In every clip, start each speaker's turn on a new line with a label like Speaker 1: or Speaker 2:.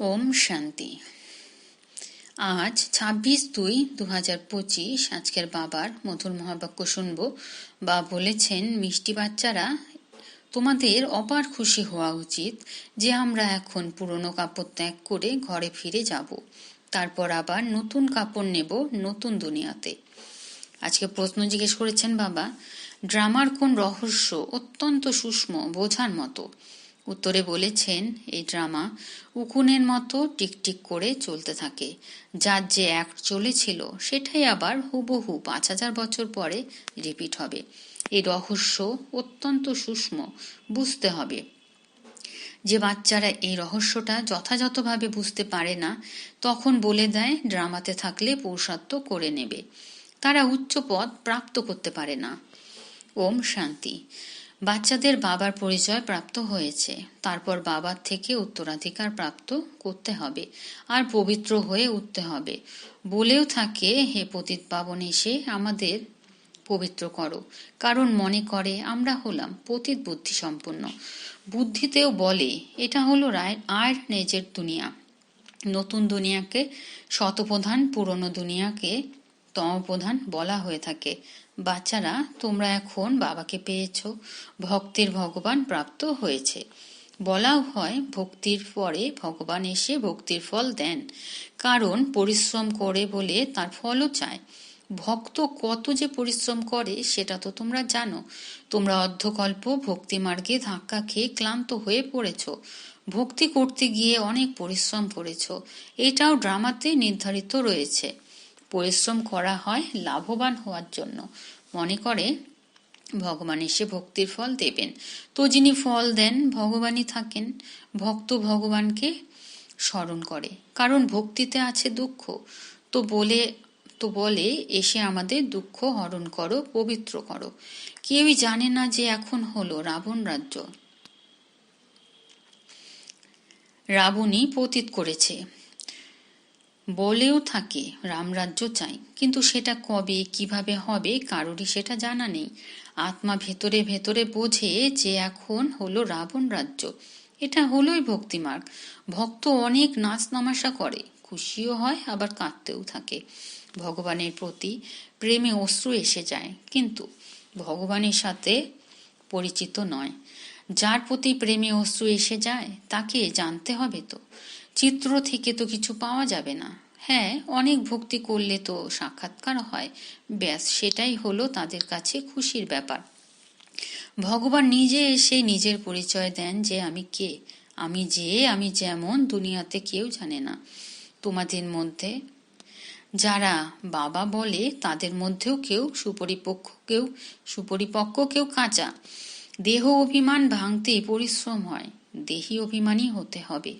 Speaker 1: ওম শান্তি। আজ ছাব্বিশ দুই দু হাজার পঁচিশ, আজকের বাবার মধুর মহাবাক্য শুনব। বা বলেছেন, মিষ্টি বাচ্চারা, তোমাদের অপার খুশি হওয়া উচিত যে আমরা এখন পুরনো কাপড় ত্যাগ করে ঘরে ফিরে যাব। তারপর আবার নতুন কাপড় নেব নতুন দুনিয়াতে। আজকে প্রশ্ন জিজ্ঞেস করেছেন বাবা, ড্রামার কোন রহস্য অত্যন্ত সূক্ষ্ম বোঝার মতো? উত্তরে বলেছেন এই ড্রামা উকুনের মতো টিকটিক করে চলতে থাকে। যার যে এক চলেছিল, সেটাই আবার হুবহু পাঁচ হাজার বছর পরে রিপিট হবে। এই রহস্য অত্যন্ত সূক্ষ্ম, বুঝতে হবে। যে বাচ্চারা এই রহস্যটা যথাযথভাবে বুঝতে পারে না, তখন বলে দেয়, ড্রামাতে থাকলে পৌষাত্ব করে নেবে। তারা উচ্চ পদ প্রাপ্ত করতে পারে না। ওম শান্তি। বাচ্চাদের বাবার পরিচয় প্রাপ্ত হয়েছে। তারপর বাবার থেকে উত্তরাধিকার প্রাপ্ত করতে হবে আর পবিত্র হয়ে উঠতে হবে। বলেও থাকে, হে পতিত পাবন এসে আমাদের পবিত্র করো। কারণ মনে করে, আমরা হলাম পতিত বুদ্ধি সম্পন্ন বুদ্ধিতেও বলে, এটা হলো রায়, আর নেজের দুনিয়া। নতুন দুনিয়াকে, শতপ্রধান পুরনো দুনিয়াকে তমপ্রধান বলা হয়ে থাকে। বাচ্চারা, তোমরা এখন বাবাকে পেয়েছ, ভক্তির ভগবান প্রাপ্ত হয়েছে। বলাও হয়, ভক্তির পরে ভগবান এসে ভক্তির ফল দেন, কারণ পরিশ্রম করে বলে তার ফলও চায়। ভক্ত কত যে পরিশ্রম করে, সেটা তো তোমরা জানো। তোমরা অর্ধকল্প ভক্তি মার্গে ধাক্কা খেয়ে ক্লান্ত হয়ে পড়েছ। ভক্তি করতে গিয়ে অনেক পরিশ্রম করেছ। এটাও ড্রামাতে নির্ধারিত রয়েছে। পরিশ্রম করা হয় লাভবান হওয়ার জন্য। মনে করে, ভগবান এসে ভক্তির ফল দেবেন। তো যিনি ফল দেন, ভগবানই থাকেন। ভক্ত ভগবানকে স্মরণ করে। কারণ ভক্তিতে আছে দুঃখ। তো বলে তো বলে, এসে আমাদের দুঃখ হরণ করো, পবিত্র করো। কেউই জানে না যে এখন হলো রাবণ রাজ্য। রাবণই পতিত করেছে। বলেও থাকে, রামরাজ্য চাই। কিন্তু সেটা কবে, কীভাবে হবে, কারোরই সেটা জানা নেই। আত্মা ভেতরে ভেতরে বোঝে যে এখন হলো রাবণ রাজ্য। এটা হলোই ভক্তিমার্গ। ভক্ত অনেক নাচ নামাশা করে, খুশিও হয়, আবার কাঁদতেও থাকে। ভগবানের প্রতি প্রেমে অশ্রু এসে যায়, কিন্তু ভগবানের সাথে পরিচিত নয়। যার প্রতি প্রেমে অশ্রু এসে যায়, তাকে জানতে হবে তো। চিত্র থেকে তো কিছু পাওয়া যাবে না। হ্যাঁ অনেক ভক্তি করলে তো সাক্ষাৎকার হয়। ব্যাস, সেটাই হলো তাদের কাছে খুশির ব্যাপার। ভগবান নিজে এসে নিজের পরিচয় দেন যে আমি কে? আমি যে, আমি যেমন, দুনিয়াতে কেউ জানে না। তোমাদের মধ্যে? যারা বাবা বলে, তাদের মধ্যেও কেউ সুপরিপক্ষ, কেউ সুপরিপক্ক, কেউ কাঁচা। দেহ অভিমান ভাঙতে পরিশ্রম হয়। দেহি অভিমানই হতে হবে।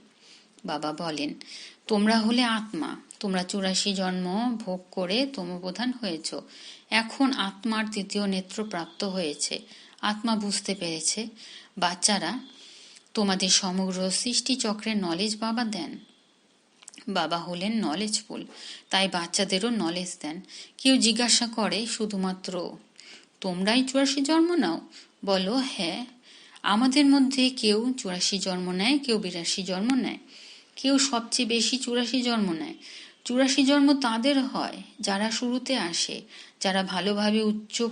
Speaker 1: বাবা বলেন, তোমরা হলে আত্মা, তোমরা চুরাশি জন্ম ভোগ করে তমপ্রধান হয়েছ। এখন আত্মার তৃতীয় নেত্র প্রাপ্ত হয়েছে। আত্মা বুঝতে পেরেছে। বাচ্চারা, তোমাদের সমগ্র সৃষ্টিচক্রের নলেজ বাবা দেন। বাবা হলেন নলেজফুল তাই বাচ্চাদেরও নলেজ দেন। কেউ জিজ্ঞাসা করে, শুধুমাত্র তোমরাই চুরাশি জন্ম নাও? বলো হ্যাঁ। আমাদের মধ্যে কেউ চুরাশি জন্ম নেয়, কেউ বিরাশি জন্ম নেয়। কেউ সবচেয়ে বেশি চুরাশি জন্ম নেয়। চুরাশি জন্ম তাদের হয় যারা শুরুতে আসে, যারা ভালোভাবে উচ্চ,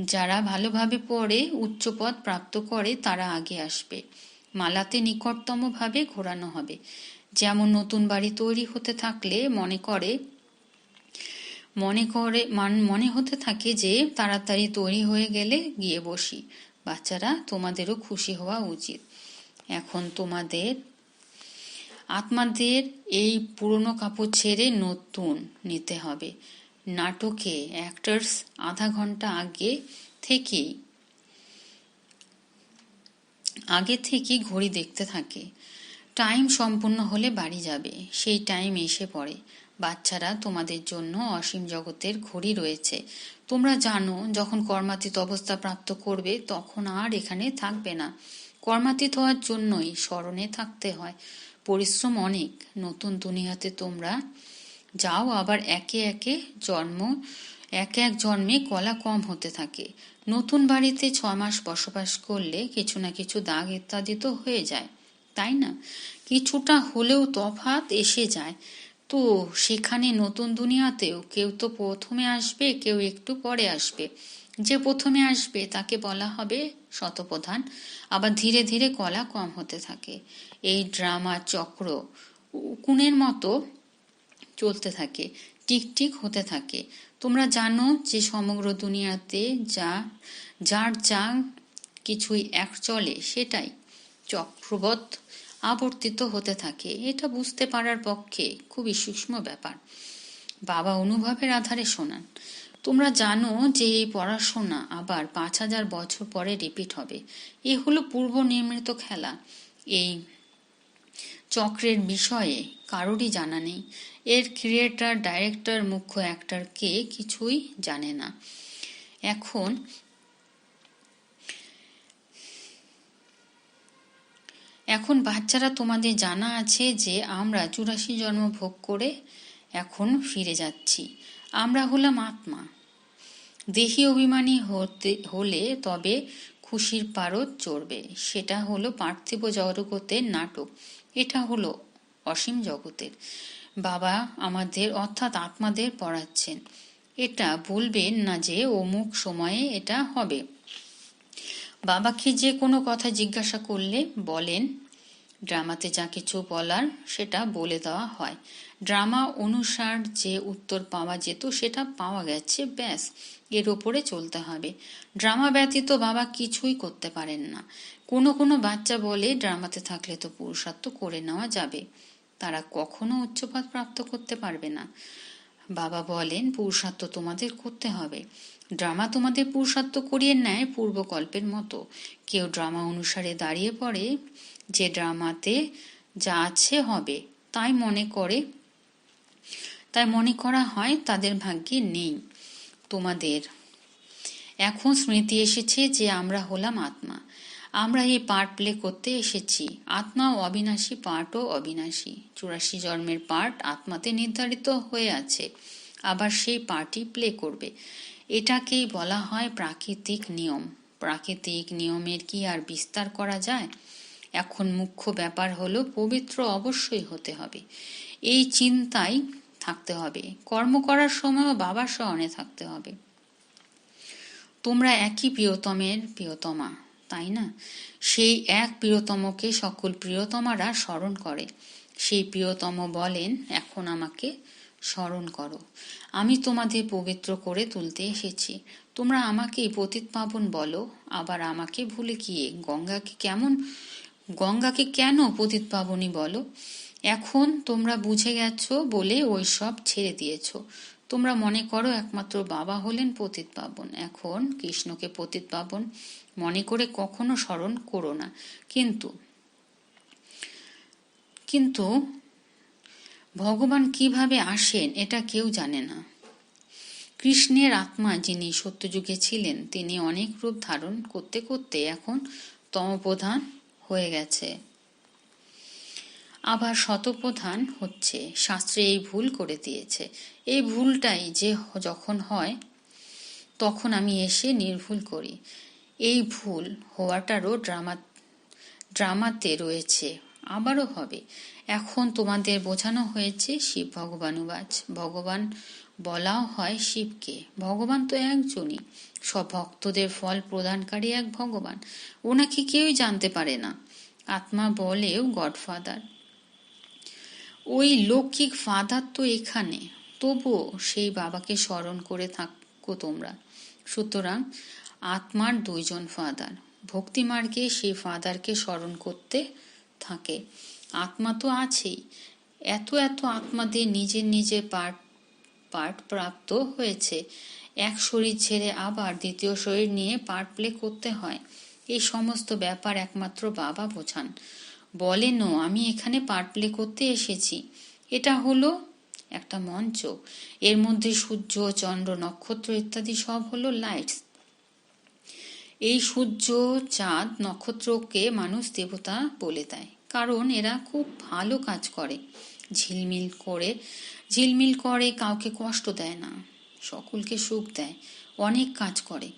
Speaker 1: যারা ভালোভাবে পড়ে, উচ্চ পদ প্রাপ্ত করে তারা আগে আসবে। মালাতে নিকটতমভাবে ঘোরানো হবে। যেমন নতুন বাড়ি তৈরি হতে থাকলে মনে করে মনে করে, মান, মনে হতে থাকে যে তাড়াতাড়ি তৈরি হয়ে গেলে গিয়ে বসি। বাচ্চারা তোমাদেরও খুশি হওয়া উচিত। এখন তোমাদের আত্মাদের এই পুরনো কাপড় ছেড়ে নতুন নিতে হবে। নাটকে অ্যাক্টার্স আধা ঘণ্টা আগে থেকেই, আগে থেকে ঘড়ি দেখতে থাকে। টাইম সম্পূর্ণ হলে বাড়ি যাবে, সেই টাইম এসে পড়ে। বাচ্চারা, তোমাদের জন্য অসীম জগতের ঘড়ি রয়েছে। তোমরা জানো, যখন কর্মাতীত অবস্থা প্রাপ্ত করবে, তখন আর এখানে থাকবে না। কর্মাতীত হওয়ার জন্যই স্মরণে থাকতে হয়। পরিশ্রম অনেক। নতুন দুনিয়াতে তোমরা যাও, আবার একে একে জন্ম, এক এক জন্মে কলা কম হতে থাকে। নতুন বাড়িতে ছ মাস বসবাস করলে কিছু না কিছু দাগ ইত্যাদি তো হয়ে যায়, তাই না? কিছুটা হলেও তফাৎ এসে যায়। তো সেখানে নতুন দুনিয়াতেও কেউ তো প্রথমে আসবে, কেউ একটু পরে আসবে। যে প্রথমে আসবে তাকে বলা হবে শতপ্রধান। আবার ধীরে ধীরে কলা কম হতে থাকে। এই ড্রামা চক্র উকুনের মতো চলতে থাকে, টিকটিক হতে থাকে। তোমরা জানো যে সমগ্র দুনিয়াতে যা, যার যা কিছুই এক চলে, সেটাই চক্রবৎ আবর্তিত হতে থাকে। এটা বুঝতে পারার পক্ষে খুবই সূক্ষ্ম ব্যাপার। বাবা অনুভবের আধারে শোনান। তোমরা জানো যে এই পড়াশোনা আবার পাঁচ হাজার বছর পরে রিপিট হবে। এ হলো পূর্ব নির্মিত খেলা। এই চক্রের বিষয়ে কারোরই জানা নেই। এর ক্রিয়েটার ডাইরেক্টর মুখ্য অ্যাক্টর কে কিছুই জানে না। এখন এখন বাচ্চারা তোমাদের জানা আছে যে আমরা চুরাশি জন্ম ভোগ করে এখন ফিরে যাচ্ছি। আমরা হলাম আত্মা। দেহি অভিমানী হতে, হলে তবে খুশির পারদ চড়বে। সেটা হলো পার্থিব জগতের নাটক। এটা হলো অসীম জগতের। বাবা আমাদের অর্থাৎ আত্মাদের পড়াচ্ছেন। এটা বলবেন না যে অমুক সময়ে এটা হবে। বাবাকে যে কোনো কথা জিজ্ঞাসা করলে বলেন, ড্রামাতে যা কিছু বলার, সেটা বলে দেওয়া হয়। ড্রামা অনুসার যে উত্তর পাওয়া যেত, সেটা পাওয়া গেছে, ব্যাস। এর ওপরে চলতে হবে। ড্রামা ব্যতীত বাবা কিছুই করতে পারেন না। কোনো কোনো বাচ্চা বলে ড্রামাতে থাকলে তো পুরুষার্থ করে নেওয়া যাবে। তারা কখনো উচ্চপাত প্রাপ্ত করতে পারবে না। বাবা বলেন, পুরুষার্থ তোমাদের করতে হবে। ড্রামা তোমাদের পুরুষার্থ করিয়ে নেয় পূর্বকল্পের মতো। কেউ ড্রামা অনুসারে দাঁড়িয়ে পড়ে যে ড্রামাতে যা আছে হবে, তাই মনে করে তাই মনে করা হয় তাদের ভাগ্যে নেই, তোমাদের। এখন স্মৃতি এসেছে যে আমরা হলাম আত্মা। আমরা এই পার্ট প্লে করতে এসেছি। আত্মাও অবিনাশী পার্টও অবিনাশী। চুরাশি জন্মের পার্ট আত্মাতে নির্ধারিত হয়ে আছে। আবার সেই পার্টই প্লে করবে। এটাকেই বলা হয় প্রাকৃতিক নিয়ম। প্রাকৃতিক নিয়মের কি আর বিস্তার করা যায়? এখন মুখ্য ব্যাপার হলো পবিত্র অবশ্যই হতে হবে। এই চিন্তাই থাকতে হবে। কর্ম করার সময়ও বাবার স্মরণে থাকতে হবে। তোমরা একই প্রিয়তমের প্রিয়তমা, তাই না? সেই এক প্রিয়তমকে সকল প্রিয়তমারা স্মরণ করে। সেই প্রিয়তম বলেন, এখন আমাকে স্মরণ করো। আমি তোমাদের পবিত্র করে তুলতে এসেছি। তোমরা আমাকে পতিত পাবন বলো। আবার আমাকে ভুলে গিয়ে গঙ্গাকে কেমন, গঙ্গাকে কেন পতিত পাবনী বলো? এখন তোমরা বুঝে গেছো বলে ওই সব ছেড়ে দিয়েছ। তোমরা মনে করো একমাত্র বাবা হলেন পতিত পাবন। এখন কৃষ্ণকে পতিত পাবন মনে করে কখনো স্মরণ করো না। কিন্তু কিন্তু ভগবান কীভাবে আসেন এটা কেউ জানে না। কৃষ্ণের আত্মা যিনি সত্যযুগে ছিলেন, তিনি অনেক রূপ ধারণ করতে করতে এখন তমপ্রধান হয়ে গেছে। আবার শতপ্রধান হচ্ছে। শাস্ত্রে এই ভুল করে দিয়েছে। এই ভুলটাই যে যখন হয়, তখন আমি এসে নির্ভুল করি। এই ভুল হওয়াটারও ড্রামা, ড্রামাতে রয়েছে। আবারও হবে। এখন তোমাদের বোঝানো হয়েছে শিব ভগবানুবাজ ভগবান বলাও হয় শিবকে। ভগবান তো একজনই। সব ভক্তদের ফল প্রদানকারী এক ভগবান। ওনাকে কেউই জানতে পারে না। আত্মা বলেও গডফাদার। ওই লৌকিক ফাদার তো এখানে। তবুও সেই বাবাকে স্মরণ করে থাকো তোমরা। সুতরাং আত্মার দুইজন ফাদার, ভক্তিমার্গে সেই ফাদারকে স্মরণ করতে থাকে। আত্মা তো আছেই। এত এত আত্মা আত্মাদের নিজের নিজের পাঠ পাঠ প্রাপ্ত হয়েছে। এক শরীর ছেড়ে আবার দ্বিতীয় শরীর নিয়ে পার্ট প্লে করতে হয়। এই সমস্ত ব্যাপার একমাত্র বাবা বোঝান। বলেনও আমি এখানে পার্ট প্লে করতে এসেছি। এটা হলো একটা মঞ্চ। এর মধ্যে সূর্য, চন্দ্র, নক্ষত্র ইত্যাদি সব হলো লাইটস। এই সূর্য, চাঁদ, নক্ষত্রকে মানুষ দেবতা বলে দেয়, কারণ এরা খুব ভালো কাজ করে। ঝিলমিল করে ঝিলমিল করে, কাউকে কষ্ট দেয় না, সকলকে সুখ দেয়, অনেক কাজ করে।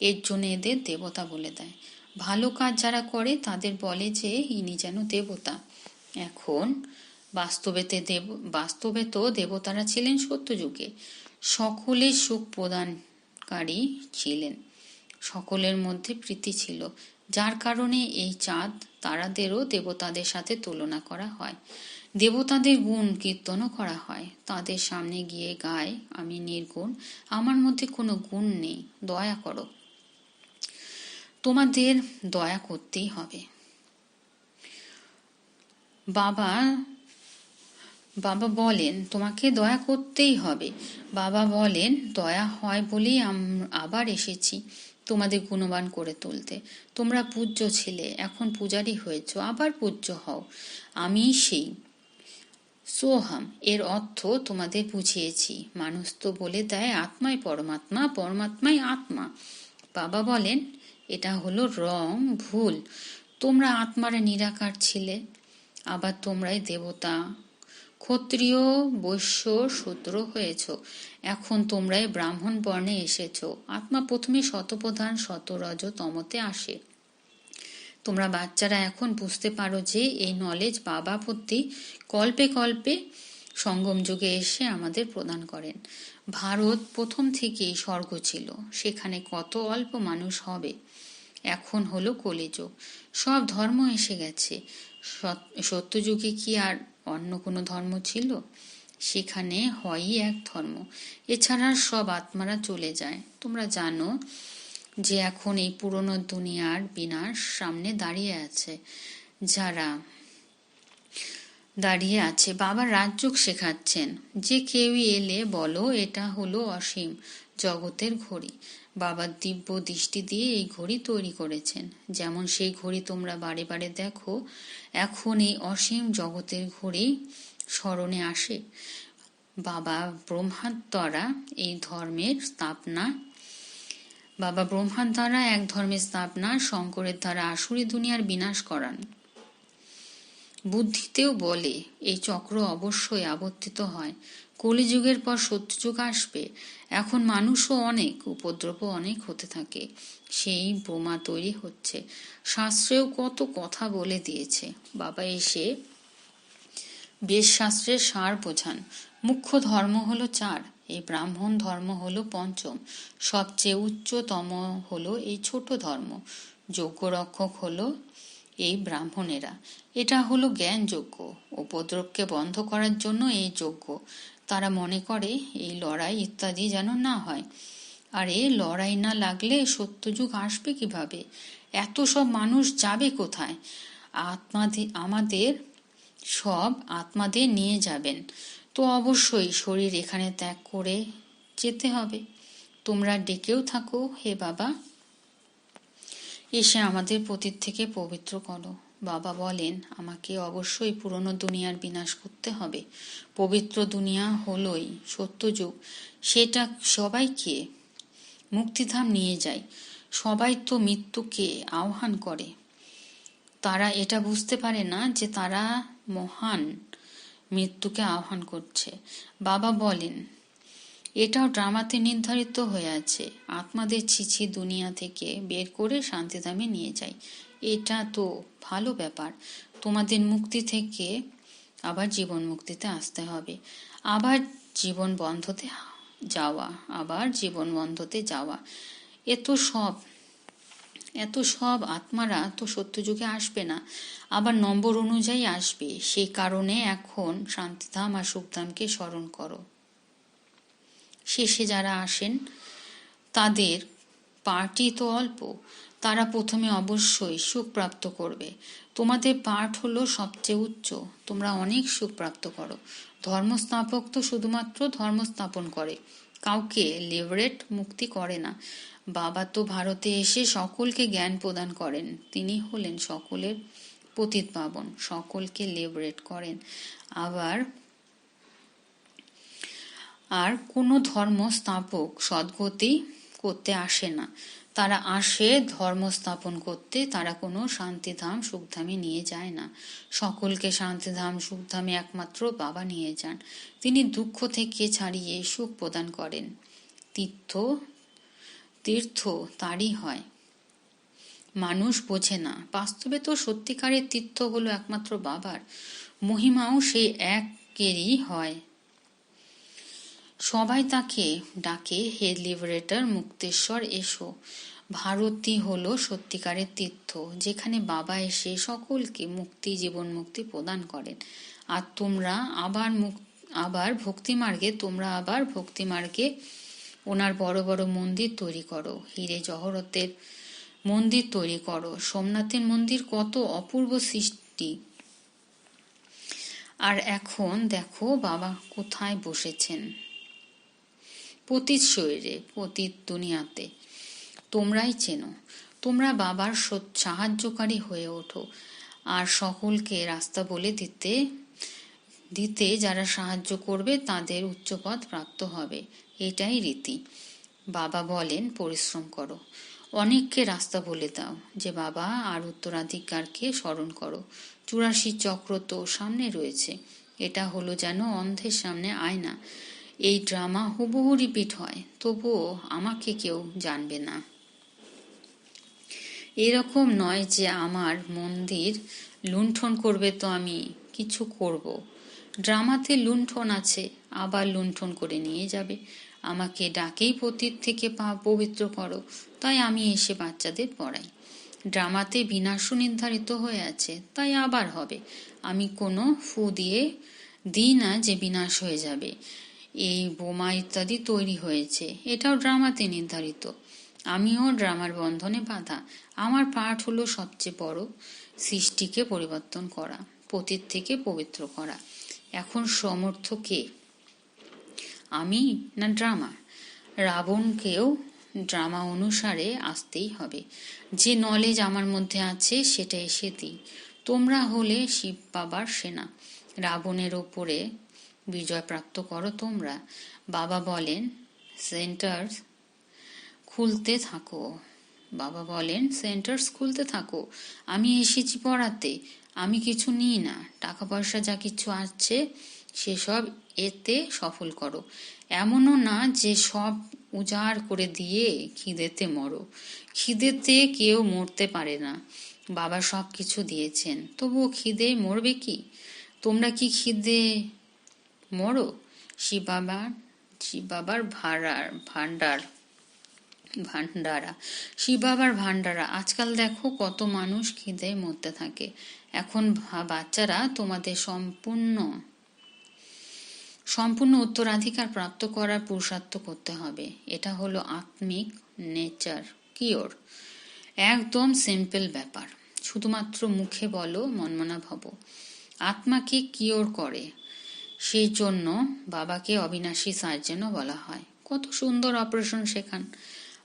Speaker 1: এর জন্য এদের দেবতা বলে দেয়। ভালো কাজ যারা করে, তাদের বলে যে, ইনি যেন দেবতা। এখন বাস্তবেতে দেব, বাস্তবে তো দেবতারা ছিলেন সত্যযুগে। সকলের সুখ প্রদানকারী ছিলেন। সকলের মধ্যে প্রীতি ছিল। যার কারণে এই চাঁদ তারাদেরও দেবতাদের সাথে তুলনা করা হয়। দেবতাদের গুণ কীর্তনও করা হয়। তাদের সামনে গিয়ে গায়, আমি নির্গুণ। আমার মধ্যে কোনো গুণ নেই। দয়া করো। তোমাদের দয়া করতেই হবে। বাবা বাবা বলেন, তোমাকে দয়া করতেই হবে। বাবা বলেন, দয়া হয় বলেই আবার এসেছি তোমাদের গুণবান করে তুলতে। তোমরা পূজ্য ছিলে, এখন পূজারি হয়েছ, আবার পূজ্য হও। আমি সেই সোহাম, এর অর্থ তোমাদের বুঝিয়েছি। মানুষ তো বলে দেয়, আত্মাই পরমাত্মা, পরমাত্মাই আত্মা। বাবা বলেন এটা হলো রং, ভুল। তোমরা আত্মারা নিরাকার ছিলে, আবার তোমরাই দেবতা। ক্ষত্রিয়, বৈশ্য, শূদ্র হয়েছ, এখন তোমরাই ব্রাহ্মণ বর্ণে এসেছ। আত্মা প্রথমে শতপ্রধান শতরজ তমতে আসে। তোমরা বাচ্চারা এখন বুঝতে পারো যে এই নলেজ বাবা প্রতি কল্পে কল্পে সঙ্গম যুগে এসে আমাদের প্রদান করেন। ভারত প্রথম থেকেই স্বর্গ ছিল, সেখানে কত অল্প মানুষ হবে? এখন হলো কলিযুগ। সব ধর্ম এসে গেছে। সত্যযুগে কি আর অন্য কোনো ধর্ম ছিল? সেখানে হয়ই এক ধর্ম। এছাড়া সব আত্মারা চলে যায়। তোমরা জানো যে এখন এই পুরনো দুনিয়ার বিনাশ সামনে দাঁড়িয়ে আছে। যারা দাঁড়িয়ে আছে, বাবা রাজযোগ শেখাচ্ছেন যে কেউই এলে বলো, এটা হলো অসীম জগতের ঘড়ি। বাবার দিব্য দৃষ্টি দিয়ে এই ঘড়ি তৈরি করেছেন। যেমন সেই ঘড়ি তোমরা বারে বারে দেখো, এখন এই অসীম জগতের ঘড়ি স্মরণে আসে। বাবা ব্রহ্মার দ্বারা এই ধর্মের স্থাপনা, বাবা ব্রহ্মার দ্বারা এক ধর্মের স্থাপনা, শঙ্করের দ্বারা আসুরি দুনিয়ার বিনাশ করান। বুদ্ধিতেও বলে, এই চক্র অবশ্যই আবর্তিত হয়। কলিযুগের পর সত্যযুগ আসবে। এখন মানুষও অনেক উপদ্রব অনেক হতে থাকে। সেই বোমা তৈরি হচ্ছে। শাস্ত্রেও কত কথা বলে দিয়েছে। বাবা এসে বেশ শাস্ত্রের সার বোঝান। মুখ্য ধর্ম হলো চার। এই ব্রাহ্মণ ধর্ম হলো পঞ্চম। সবচেয়ে উচ্চতম হলো এই ছোট ধর্ম। যোগ্য রক্ষক হলো এই ব্রাহ্মণেরা। এটা হলো জ্ঞান যোগ্য উপদ্রবকে বন্ধ করার জন্য এই যোগ্য তারা মনে করে, এই লড়াই ইত্যাদি যেন না হয়। আর এ লড়াই না লাগলে সত্যযুগ আসবে কীভাবে? এত সব মানুষ যাবে কোথায়? আত্মাদের আমাদের সব আত্মাদের নিয়ে যাবেন। তো অবশ্যই শরীর এখানে ত্যাগ করে যেতে হবে। তোমরা ডেকেও থাকো, হে বাবা। এসে আমাদের পতীত থেকে পবিত্র করো। বাবা বলেন, আমাকে অবশ্যই পুরনো দুনিয়ার বিনাশ করতে হবে। পবিত্র দুনিয়া হলোই সত্যযুগ সেটা সবাইকে মুক্তিধাম নিয়ে যায়। সবাই তো মৃত্যুকে আহ্বান করে। তারা এটা বুঝতে পারে না যে তারা মহান মৃত্যুকে আহ্বান করছে। বাবা বলেন এটাও ড্রামাতে নির্ধারিত হয়ে আছে। আত্মাদের ছিছি দুনিয়া থেকে বের করে শান্তিধামে নিয়ে যায় এটা তো ভালো ব্যাপার। তোমাদের মুক্তি থেকে আবার জীবন মুক্তিতে আসতে হবে। আবার জীবন বন্ধতে যাওয়া, আবার জীবন বন্ধতে যাওয়া। এত সব এত সব আত্মারা তো সত্যযুগে আসবে না। আবার নম্বর অনুযায়ী আসবে। সেই কারণে এখন শান্তিধাম আর সুখধামকে স্মরণ করো। শেষে যারা আসেন, তাদের পার্টি তো অল্প। তারা প্রথমে অবশ্যই সুখ প্রাপ্ত করবে। তোমাদের পাঠ হলো সবচেয়ে উচ্চ। তোমরা অনেক সুখ প্রাপ্ত করো। ধর্মস্থাপক তো শুধুমাত্র ধর্ম স্থাপন করে। কাউকে লেভারেট মুক্তি করে না। বাবা তো ভারতে এসে সকলকে জ্ঞান প্রদান করেন। তিনি হলেন সকলের পতিত পাবন সকলকে লেভারেট করেন। আবার আর কোনো ধর্ম স্থাপক সদ্গতি করতে আসে না। তারা আসে ধর্ম স্থাপন করতে, তারা কোনো শান্তিধাম, সুখধামে নিয়ে যায় না। সকলকে শান্তিধাম, সুখধামে একমাত্র বাবা নিয়ে যান। তিনি দুঃখ থেকে ছাড়িয়ে সুখ প্রদান করেন। তীর্থ তীর্থ তারই হয়। মানুষ বোঝে না। বাস্তবে তো সত্যিকারের তীর্থ হলো একমাত্র বাবার। মহিমাও সেই একেরই হয়। সবাই তাকে ডাকে, হে লিবারেটর, মুক্তেশ্বর, এসো। ভারতী হলো সত্যিকারের তীর্থ, যেখানে বাবা এসে সকলকে মুক্তি জীবন মুক্তি প্রদান করেন। আর তোমরা আবার মুক, আবার ভক্তিমার্গে, তোমরা আবার ভক্তিমার্গে ওনার বড় বড় মন্দির তৈরি করো। হিরে জহরতের মন্দির তৈরি করো। সোমনাথের মন্দির কত অপূর্ব সৃষ্টি। আর এখন দেখো বাবা কোথায় বসেছেন। পতিত শরীরে, পতিত দুনিয়াতে। তোমরাই চেনো, তোমরা বাবার সাহায্যকারী হয়ে ওঠো। আর সকলকে রাস্তা বলে দিতে দিতে যারা সাহায্য করবে, তাদের উচ্চপদ প্রাপ্ত হবে। এটাই রীতি। বাবা বলেন, পরিশ্রম করো। অনেককে রাস্তা বলে দাও যে, বাবা, আর উত্তরাধিকারকে স্মরণ করো। চুরাশি চক্র তো সামনে রয়েছে। এটা হলো যেন অন্ধের সামনে আয়না। এই ড্রামা হুবহু রিপিট হয়, তবুও আমাকে কেউ জানবে না। এরকম নয় যে আমার মন্দির লুণ্ঠন করবে তো আমি কিছু করব। ড্রামাতে লুণ্ঠন আছে, আবার লুণ্ঠন করে নিয়ে যাবে। আমাকে ডাকেই পতীত থেকে পা পবিত্র করো, তাই আমি এসে বাচ্চাদের পড়াই। ড্রামাতে বিনাশও নির্ধারিত হয়ে আছে, তাই আবার হবে। আমি কোনো ফু দিয়ে দিই না যে বিনাশ হয়ে যাবে। এই বোমা ইত্যাদি তৈরি হয়েছে। এটাও ড্রামাতে নির্ধারিত। আমিও ড্রামার বন্ধনে বাধা। আমার পাঠ হলো সবচেয়ে বড় সৃষ্টিকে পরিবর্তন করা, পতীত থেকে পবিত্র করা। এখন সমর্থ কে আমি না ড্রামা? রাবণকেও ড্রামা অনুসারে আসতেই হবে। যে নলেজ আমার মধ্যে আছে, সেটা এসে দিই। তোমরা হলে শিব বাবার সেনা। রাবণের ওপরে বিজয় প্রাপ্ত করো তোমরা। বাবা বলেন সেন্টার খুলতে থাকো। বাবা বলেন সেন্টার্স খুলতে থাকো। আমি এসেছি পড়াতে। আমি কিছু নিই না। টাকা পয়সা যা কিছু আছে, সেসব এতে সফল করো। এমনও না যে সব উজাড় করে দিয়ে খিদেতে মরো। খিদেতে কেউ মরতে পারে না। বাবা সব কিছু দিয়েছেন। তবুও খিদে মরবে কি? তোমরা কি খিদে মরো? শিব বাবার ভাড়ার ভান্ডার, ভান্ডারা শিব বাবার ভান্ডারা, আজকাল দেখো কত মানুষ খিদে মরতে থাকে। এখন বাচ্চারা তোমাদের সম্পূর্ণ সম্পূর্ণ উত্তরাধিকার প্রাপ্ত করার পুরুষার্থ করতে হবে। এটা হলো আত্মিক নেচার, কিওর। একদম সিম্পল ব্যাপার। শুধুমাত্র মুখে বলো, মনমনা ভব। আত্মাকে কিওর করে। সেই জন্য বাবাকে অবিনাশী সার্জেনও বলা হয়। কত সুন্দর অপারেশন শেখান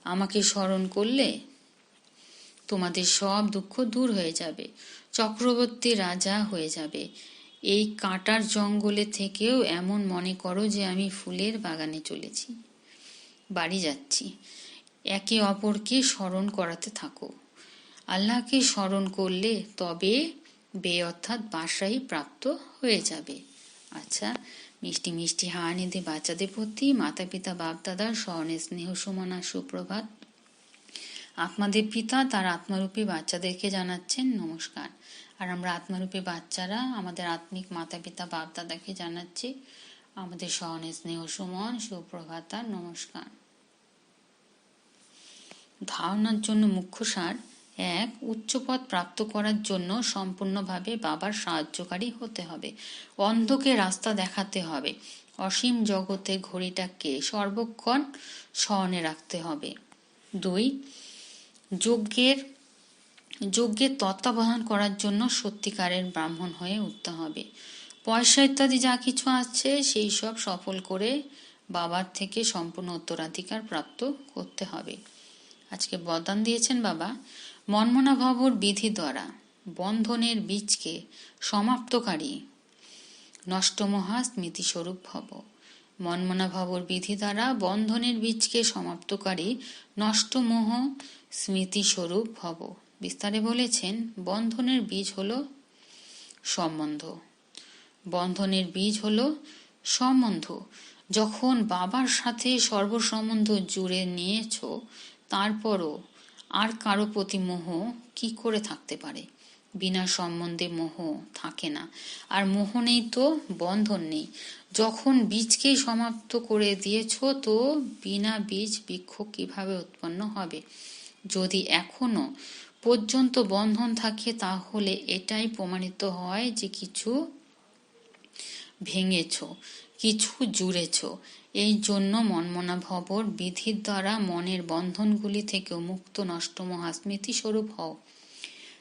Speaker 1: আমাকে স্মরণ করলে তোমাদের সব দুঃখ দূর হয়ে যাবে। চক্রবর্তী রাজা হয়ে যাবে। এই কাঁটার জঙ্গলে থেকেও এমন মনে করো যে আমি ফুলের বাগানে চলেছি। বাড়ি যাচ্ছি। একে অপরকে স্মরণ করাতে থাকো। আল্লাহকে স্মরণ করলে তবে বে অর্থাৎ বাসাই প্রাপ্ত হয়ে যাবে। আচ্ছা মিষ্টি মিষ্টি হাওয়ানিতে বাচ্চাদের প্রতি মাতা পিতা বাপ দাদার স্মরণে স্নেহ, সমানা সুপ্রভাত। আপনাদের পিতা তার আত্মারূপী বাচ্চাদেরকে জানাচ্ছেন, নমস্কার। আর আমরা আত্মারূপী বাচ্চারা আমাদের আত্মিক মাতা পিতা বাপ দাদাকে জানাচ্ছি। আমাদের স্মরণে স্নেহ, সুমন, সুপ্রভাত নমস্কার। ধারণার জন্য মুখ্য সার এক, উচ্চপদ প্রাপ্ত করার জন্য সম্পূর্ণভাবে বাবার সাহায্যকারী হতে হবে। অন্ধকে রাস্তা দেখাতে হবে। অসীম জগতে ঘড়িটাকে সর্বক্ষণ স্মরণে রাখতে হবে। দুই, যজ্ঞের যজ্ঞের তত্ত্বাবধান করার জন্য সত্যিকারের ব্রাহ্মণ হয়ে উঠতে হবে। পয়সা ইত্যাদি যা কিছু আছে, সেই সব সফল করে বাবার থেকে সম্পূর্ণ উত্তরাধিকার প্রাপ্ত করতে হবে। আজকে বদান দিয়েছেন বাবা। মনমনা ভবর বিধি দ্বারা বন্ধনের বীজকে সমাপ্তকারী। নষ্টমহা স্মৃতিস্বরূপ ভব। মনমনা ভবর বিধি দ্বারা বন্ধনের বীজকে সমাপ্তকারী নষ্টমোহ স্মৃতিস্বরূপ ভব। বিস্তারে বলেছেন, বন্ধনের বীজ হল সম্বন্ধ। বন্ধনের বীজ হল সম্বন্ধ। যখন বাবার সাথে সর্বসম্বন্ধ জুড়ে নিয়েছ, তারপরও আর কারও প্রতি মোহ কি করে থাকতে পারে? বিনা সম্বন্ধে মোহ থাকে না। আর মোহ নেই তো, বন্ধন নেই। যখন বীজকেই সমাপ্ত করে দিয়েছ তো বিনা বীজ বৃক্ষ কীভাবে উৎপন্ন হবে? যদি এখনও পর্যন্ত বন্ধন থাকে, তাহলে এটাই প্রমাণিত হয় যে কিছু ভেঙেছ, কিছু জুড়েছ। এই জন্য মনমনা ভবর বিধির দ্বারা মনের বন্ধনগুলি থেকে মুক্ত নষ্ট মহাস্মৃতি স্বরূপ হও।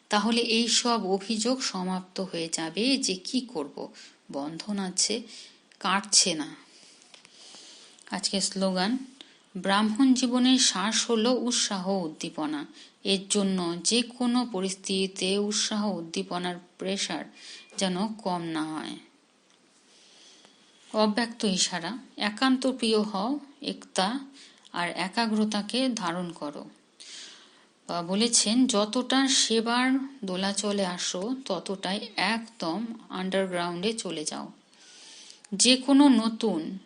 Speaker 1: তাহলে এই সব অভিযোগ সমাপ্ত হয়ে যাবে যে কি করব? বন্ধন আছে, কাটছে না। আজকে স্লোগান, ব্রাহ্মণ জীবনের শ্বাস হলো উৎসাহ উদ্দীপনা। এর জন্য যে কোনো পরিস্থিতিতে উৎসাহ উদ্দীপনার প্রেশার যেন কম না হয়। অব্যক্ত ইশারা, একান্ত প্রিয় হও, একতা, আর একাগ্রতাকে ধারণ করো। বলেছেন, যতটা সেবার দোলাচলে আসো, ততটাই একদম আন্ডারগ্রাউন্ডে চলে যাও। যে কোনো নতুন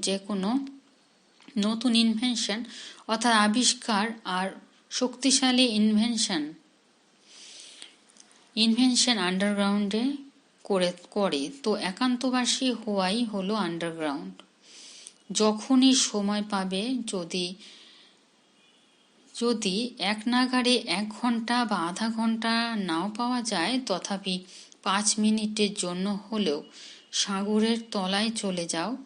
Speaker 1: যে কোনো নতুন ইনভেনশন অর্থাৎ আবিষ্কার আর শক্তিশালী ইনভেনশন ইনভেনশন আন্ডারগ্রাউন্ডে করে করে, তো একান্তবাসী হওয়াই হলো আন্ডারগ্রাউন্ড যখনই সময় পাবে যদি যদি এক নাগারে এক ঘণ্টা বা আধা ঘণ্টা নাও পাওয়া যায়, তথাপি পাঁচ মিনিটের জন্য হলেও সাগরের তলায় চলে যাও।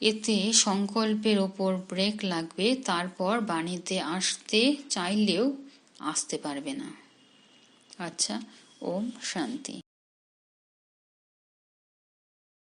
Speaker 1: এতে সংকল্পের ওপর ব্রেক লাগবে, তারপর বাণীতে আসতে চাইলেও আসতে পারবে না। আচ্ছা ওম শান্তি।